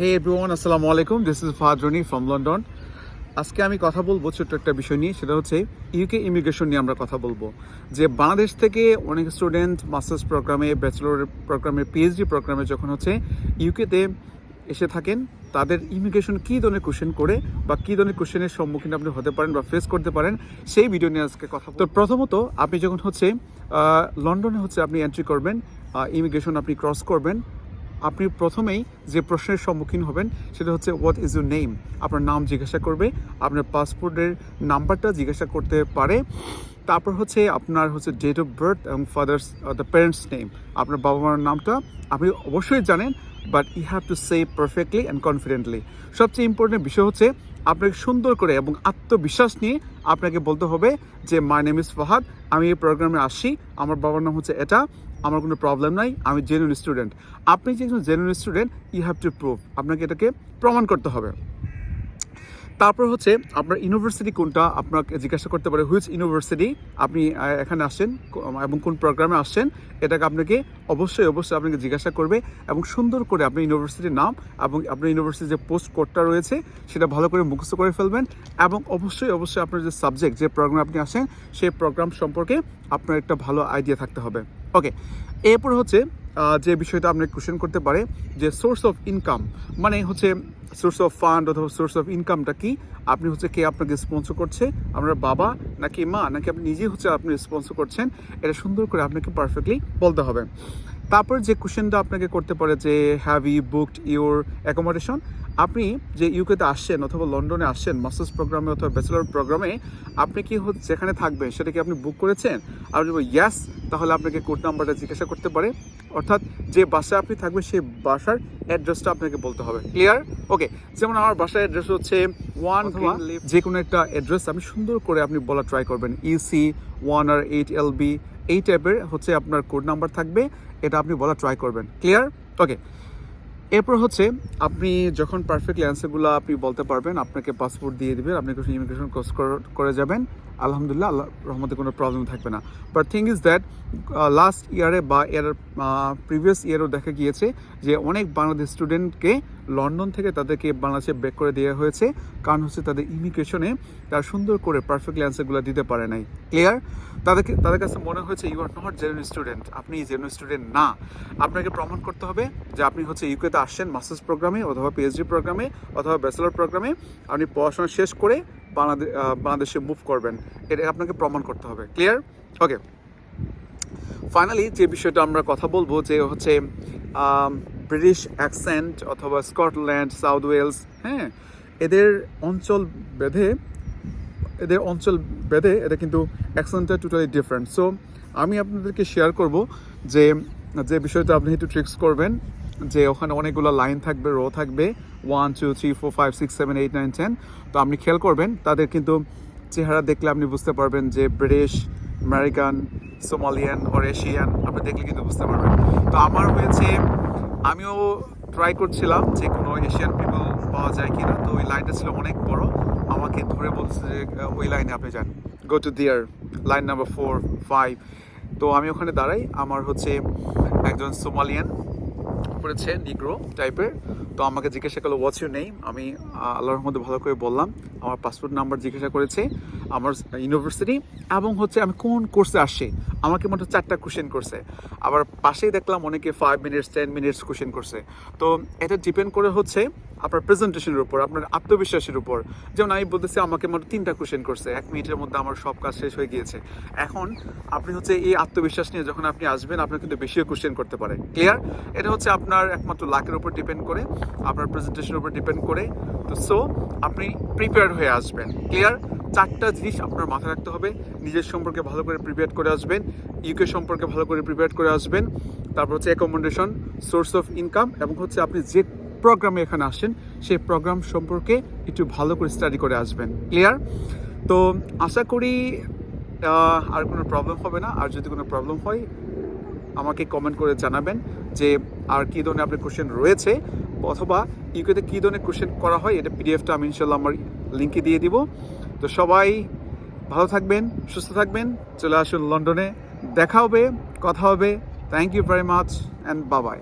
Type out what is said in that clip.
হে everyone আসসালামু আলাইকুম this is Rony from London আজকে আমি কথা বলব ছোট্ট একটা বিষয় নিয়ে, সেটা হচ্ছে ইউকে ইমিগ্রেশন নিয়ে আমরা কথা বলব। যে বাংলাদেশ থেকে অনেক স্টুডেন্ট মাস্টার্স প্রোগ্রামে ব্যাচেলর প্রোগ্রামে পিএইচডি প্রোগ্রামে যখন হচ্ছে ইউকেতে এসে থাকেন, তাদের ইমিগ্রেশন কী ধরনের কোশ্চেন করে বা কী ধরনের কোশ্চেনের সম্মুখীন আপনি হতে পারেন বা ফেস করতে পারেন, সেই ভিডিও নিয়ে আজকে কথা তো প্রথমত আপনি যখন হচ্ছে লন্ডনে হচ্ছে আপনি এন্ট্রি করবেন ইমিগ্রেশন আপনি ক্রস করবেন আপনি প্রথমেই যে প্রশ্নের সম্মুখীন হবেন সেটা হচ্ছে হোয়াট ইজ ইউর নেম আপনার নাম জিজ্ঞাসা করবে, আপনার পাসপোর্টের নাম্বারটা জিজ্ঞাসা করতে পারে। তারপর হচ্ছে আপনার হচ্ছে ডেট অফ বার্থ এবং ফাদার্স দ্য প্যারেন্টস নেম আপনার বাবা মার নামটা আপনি অবশ্যই জানেন but you have to say perfectly and confidently সবচেয়ে ইম্পর্টেন্ট বিষয় হচ্ছে আপনাকে সুন্দর করে এবং আত্মবিশ্বাস নিয়ে আপনাকে বলতে হবে যে মাই নেম ইজ ফাহাদ আমি এই প্রোগ্রামে আসি। আমার বাবার নাম হচ্ছে এটা। আমার কোনো প্রবলেম নাই, আমি জেনুইন স্টুডেন্ট আপনি যে একজন genuine student you have to prove আপনাকে এটাকে প্রমাণ করতে হবে। তারপর হচ্ছে আপনার ইউনিভার্সিটি কোনটা আপনাকে জিজ্ঞাসা করতে পারে হুইচ ইউনিভার্সিটি আপনি এখানে আসছেন এবং কোন প্রোগ্রামে আসছেন, এটাকে আপনাকে অবশ্যই অবশ্যই আপনাকে জিজ্ঞাসা করবে এবং সুন্দর করে আপনি ইউনিভার্সিটির নাম এবং আপনার ইউনিভার্সিটির যে পোস্ট কোডটা রয়েছে, সেটা ভালো করে মুখস্থ করে ফেলবেন এবং অবশ্যই অবশ্যই আপনার যে সাবজেক্ট যে প্রোগ্রাম আপনি আসেন সেই প্রোগ্রাম সম্পর্কে আপনার একটা ভালো আইডিয়া থাকতে হবে। ওকে এরপর হচ্ছে যে বিষয়টা আপনাকে কোশ্চেন করতে পারে, যে সোর্স অফ ইনকাম মানে হচ্ছে সোর্স অফ ফান্ড অথবা সোর্স অফ ইনকামটা কি? আপনি হচ্ছে কে আপনাকে স্পন্সর করছে? আপনার বাবা নাকি মা? নাকি আপনি নিজেই হচ্ছে আপনি স্পন্সর করছেন? এটা সুন্দর করে আপনাকে পারফেক্টলি বলতে হবে। তারপর যে কোশ্চেনটা আপনাকে করতে পারে, যে have you booked your accommodation আপনি যে ইউকেতে আসছেন অথবা লন্ডনে আসছেন মাস্টার্স প্রোগ্রামে অথবা ব্যাচেলর প্রোগ্রামে আপনি কি যেখানে থাকবেন, সেটা কি আপনি বুক করেছেন? যদি ইয়াস তাহলে আপনাকে কোড নাম্বারটা জিজ্ঞাসা করতে পারে। অর্থাৎ যে বাসায় আপনি থাকবেন সেই বাসার অ্যাড্রেসটা আপনাকে বলতে হবে। ক্লিয়ার ওকে যেমন আমার বাসার অ্যাড্রেস হচ্ছে ওয়ান যে কোনো একটা অ্যাড্রেস আপনি সুন্দর করে আপনি বলা ট্রাই করবেন। EC one R eight L B এই টাইপের হচ্ছে আপনার কোড নাম্বার থাকবে। এটা আপনি বলা ট্রাই করবেন। ক্লিয়ার ওকে এরপর হচ্ছে, আপনি যখন পারফেক্টলি অ্যান্সারগুলো আপনি বলতে পারবেন, আপনাকে পাসপোর্ট দিয়ে দিবেন আপনি কিছু ইমিগ্রেশন কোর্স করে যাবেন। আলহামদুলিল্লাহ, আল্লাহ রহমতে কোনো প্রবলেম থাকবে না। But thing is that last ইয়ারে বা এর প্রিভিয়াস ইয়ারও দেখা গিয়েছে যে অনেক বাংলাদেশ স্টুডেন্টকে লন্ডন থেকে তাদেরকে বাংলাদেশে ব্যাক করে দেওয়া হয়েছে। কারণ হচ্ছে তাদের ইমিগ্রেশনে তারা সুন্দর করে পারফেক্টলি অ্যান্সারগুলো দিতে পারে নাই। ক্লিয়ার তাদেরকে, তাদের কাছে মনে হয়েছে you are not genuine student আপনি জেনুইন স্টুডেন্ট না। আপনাকে প্রমাণ করতে হবে যে আপনি হচ্ছে ইউকেতে আসছেন মাস্টার্স প্রোগ্রামে অথবা পিএইচডি প্রোগ্রামে অথবা ব্যাচেলর প্রোগ্রামে আপনি পড়াশোনা শেষ করে বাংলাদেশ বাংলাদেশে মুভ করবেন। এটা আপনাকে প্রমাণ করতে হবে। ক্লিয়ার ওকে ফাইনালি যে বিষয়টা আমরা কথা বলব যে হচ্ছে ব্রিটিশ অ্যাকসেন্ট অথবা স্কটল্যান্ড সাউথ ওয়েলস হ্যাঁ এদের অঞ্চল বেঁধে এদের অঞ্চল বেঁধে এটা কিন্তু অ্যাকসেন্টটা টোটালি ডিফারেন্ট সো আমি আপনাদেরকে শেয়ার করব যে যে বিষয়টা আপনি একটু ট্রিক্স করবেন, যে ওখানে অনেকগুলো লাইন থাকবে রো থাকবে one two three four five six seven eight nine ten তো আপনি খেয়াল করবেন, তাদের কিন্তু চেহারা দেখলে আপনি বুঝতে পারবেন যে British American Somalian or Asian আপনি দেখলে কিন্তু বুঝতে পারবেন। তো আমার হয়েছে, আমিও ট্রাই করছিলাম যে কোনো এশিয়ান পিপল পাওয়া যায় কিনা। তো ওই লাইনটা ছিল অনেক বড়। আমাকে ধরে বলছে যে ওই লাইনে আপনি যান। Go to their line number four five তো আমি ওখানে দাঁড়াই, আমার হচ্ছে একজন সোমালিয়ান করেছে নিগ্রো টাইপের তো আমাকে জিজ্ঞাসা করল হোয়াটস ইউর নেম আমি আল্লাহর মধ্যে ভালো করে বললাম, আমার পাসপোর্ট নাম্বার জিজ্ঞাসা করেছে, আমার ইউনিভার্সিটি এবং হচ্ছে আমি কোন কোর্সে আসছি। আমাকে মাত্র চারটা কোশ্চেন করছে। আবার পাশেই দেখলাম অনেকে five minutes ten minutes question করছে। তো এটা ডিপেন্ড করে হচ্ছে আপনার প্রেজেন্টেশনের উপর, আপনার আত্মবিশ্বাসের উপর। যেমন আমি বলতেছি, আমাকে মাত্র তিনটা কোশ্চেন করছে। এক মিনিটের মধ্যে আমার সব কাজ শেষ হয়ে গিয়েছে। এখন আপনি হচ্ছে এই আত্মবিশ্বাস নিয়ে যখন আপনি আসবেন আপনার কিন্তু বেশিও কোশ্চেন করতে পারে ক্লিয়ার এটা হচ্ছে আপনার একমাত্র লাকের উপর ডিপেন্ড করে, আপনার প্রেজেন্টেশনের উপর ডিপেন্ড করে। তো সো আপনি প্রিপেয়ার হয়ে আসবেন। ক্লিয়ার চারটা জিনিস আপনার মাথায় রাখতে হবে। নিজের সম্পর্কে ভালো করে প্রিপেয়ার করে আসবেন। ইউকে সম্পর্কে ভালো করে প্রিপেয়ার করে আসবেন। তারপর হচ্ছে অ্যাকোমোডেশন সোর্স অফ ইনকাম এবং হচ্ছে আপনি যে প্রোগ্রামে এখানে আসছেন সেই প্রোগ্রাম সম্পর্কে একটু ভালো করে স্টাডি করে আসবেন। ক্লিয়ার তো আশা করি আর কোনো প্রবলেম হবে না। আর যদি কোনো প্রবলেম হয়, আমাকে কমেন্ট করে জানাবেন যে, আর কী ধরনের আপনার কোশ্চেন রয়েছে? অথবা ইউকেতে কী ধরনের কোশ্চেন করা হয়, এটা পিডিএফটা আমি ইনশাল্লাহ আমার লিঙ্কে দিয়ে দিব। তো সবাই ভালো থাকবেন, সুস্থ থাকবেন, চলে আসুন লন্ডনে দেখা হবে, কথা হবে। Thank you very much and bye bye